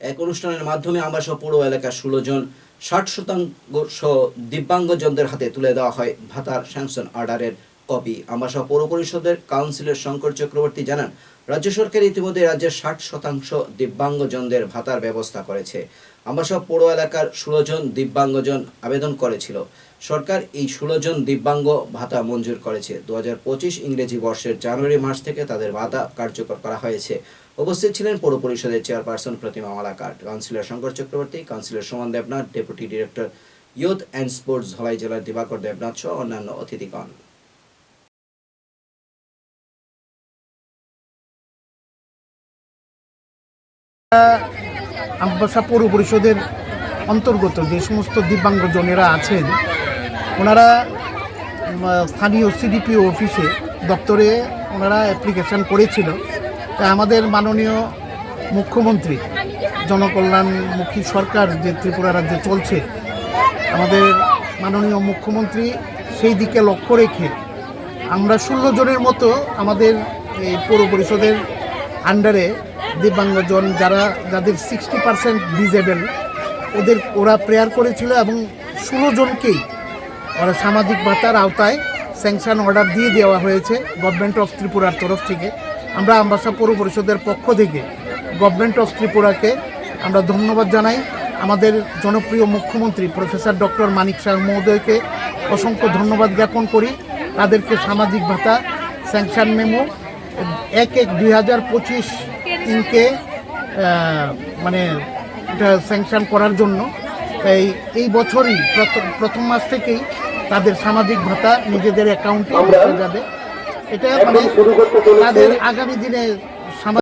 এক অনুষ্ঠানের মাধ্যমে আমরা সব পৌর এলাকার ষোলো জন, ষাট শতাংশ দিব্যাঙ্গজনদের হাতে তুলে দেওয়া হয় ভাতার স্যাংশন অর্ডারের কপি। আমবাসা পৌর পরিষদের কাউন্সিলর শঙ্কর চক্রবর্তী জানান, রাজ্য সরকার ইতিমধ্যে রাজ্যের ষাট শতাংশ দিব্যাঙ্গজনদের ভাতার ব্যবস্থা করেছে। আমবাসা পৌর এলাকার ষোলো জন দিব্যাঙ্গজন আবেদন করেছিল। সরকার এই ষোলো জন দিব্যাঙ্গ ভাতা মঞ্জুর করেছে। দুহাজার পঁচিশ ইংরেজি বর্ষের জানুয়ারি মাস থেকে তাদের ভাতা কার্যকর করা হয়েছে। উপস্থিত ছিলেন পৌর পরিষদের chairperson Pratima Malakar, councillor Shankar Chakraborty, councillor Suman Debnath, deputy director youth and sports Dhalai জেলার দিবাকর দেবনাথ সহ অন্যান্য অতিথিগণ। আমবাসা পৌর পরিষদের অন্তর্গত যে সমস্ত দিব্যাঙ্গজনেরা আছেন, ওনারা স্থানীয় সিডিপিও অফিসে দপ্তরে ওনারা অ্যাপ্লিকেশান করেছিল। তা আমাদের মাননীয় মুখ্যমন্ত্রী, জনকল্যাণমুখী সরকার যে ত্রিপুরা রাজ্যে চলছে, আমাদের মাননীয় মুখ্যমন্ত্রী সেই দিকে লক্ষ্য রেখে আমরা ষোলো জনের মতো আমাদের এই পৌর পরিষদের আন্ডারে দিব্যাঙ্গজন যারা, যাদের সিক্সটি পার্সেন্ট ডিজেবল ওদের, ওরা প্রেয়ার করেছিল এবং ষোলো জনকেই ওরা সামাজিক ভাতার আওতায় স্যাংশন অর্ডার দিয়ে দেওয়া হয়েছে গভর্নমেন্ট অফ ত্রিপুরার তরফ থেকে। আমরা আমবাসা পৌর পরিষদের পক্ষ থেকে গভর্নমেন্ট অফ ত্রিপুরাকে আমরা ধন্যবাদ জানাই। আমাদের জনপ্রিয় মুখ্যমন্ত্রী প্রফেসর ডক্টর মানিক শাহ মহোদয়কে অসংখ্য ধন্যবাদ জ্ঞাপন করি। তাদেরকে সামাজিক ভাতা স্যাংশন মেমো এক এক দুই হাজার পঁচিশ ইনকে মানে এটা স্যাংশন করার জন্য। তাই এই বছরই প্রথম প্রথম মাস থেকেই তাদের সামাজিক ভাতা নিজেদের অ্যাকাউন্টে যাবে। এটা মানে তাদের আগামী দিনে